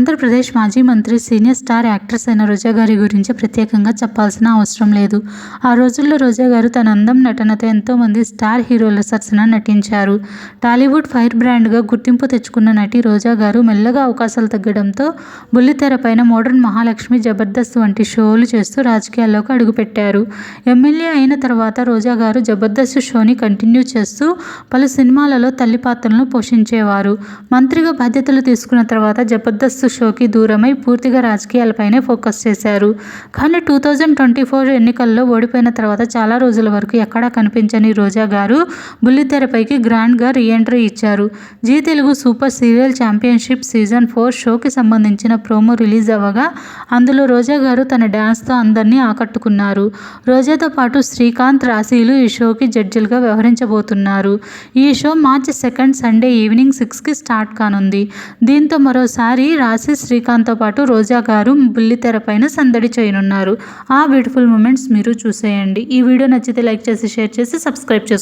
ఆంధ్రప్రదేశ్ మాజీ మంత్రి senior star actress అయిన రోజా గారి గురించి ప్రత్యేకంగా చెప్పాల్సిన అవసరం లేదు. ఆ రోజుల్లో రోజా గారు తన అందం నటనతో ఎంతోమంది స్టార్ హీరోల సరసన నటించారు. టాలీవుడ్ ఫైర్ బ్రాండ్గా గుర్తింపు తెచ్చుకున్న నటి రోజా గారు మెల్లగా అవకాశాలు తగ్గడంతో బుల్లితెర పైన మోడర్న్ మహాలక్ష్మి జబర్దస్త్ వంటి షోలు చేస్తూ రాజకీయాల్లోకి అడుగుపెట్టారు. ఎమ్మెల్యే అయిన తర్వాత రోజా గారు జబర్దస్త్ షోని కంటిన్యూ చేస్తూ పలు సినిమాలలో తల్లి పాత్రలను పోషించేవారు. మంత్రిగా బాధ్యతలు తీసుకున్న తర్వాత జబర్దస్త్ షోకి దూరమై పూర్తిగా రాజకీయాలపైనే ఫోకస్ చేశారు. కానీ టూ థౌజండ్ ట్వంటీ ఫోర్ ఎన్నికల్లో ఓడిపోయిన తర్వాత చాలా రోజుల వరకు ఎక్కడా కనిపించని రోజా గారు బుల్లితెరపైకి గ్రాండ్గా రీఎంట్రీ ఇచ్చారు. Zee Telugu super serial championship season four షోకి సంబంధించిన ప్రోమో రిలీజ్ అవ్వగా అందులో రోజా గారు తన డ్యాన్స్తో అందరినీ ఆకట్టుకున్నారు. రోజాతో పాటు శ్రీకాంత్ రాశీలు ఈ షోకి జడ్జిలుగా వ్యవహరించబోతున్నారు. ఈ show March second Sunday evening సిక్స్కి స్టార్ట్ కానుంది. దీంతో మరోసారి రాశి శ్రీకాంత్తో పాటు రోజా గారు బుల్లితెర పైన సందడి చేయనున్నారు. ఆ బ్యూటిఫుల్ మూమెంట్స్ మీరు చూసేయండి. ఈ వీడియో నచ్చితే లైక్ చేసి షేర్ చేసి సబ్స్క్రైబ్ చేసుకోండి.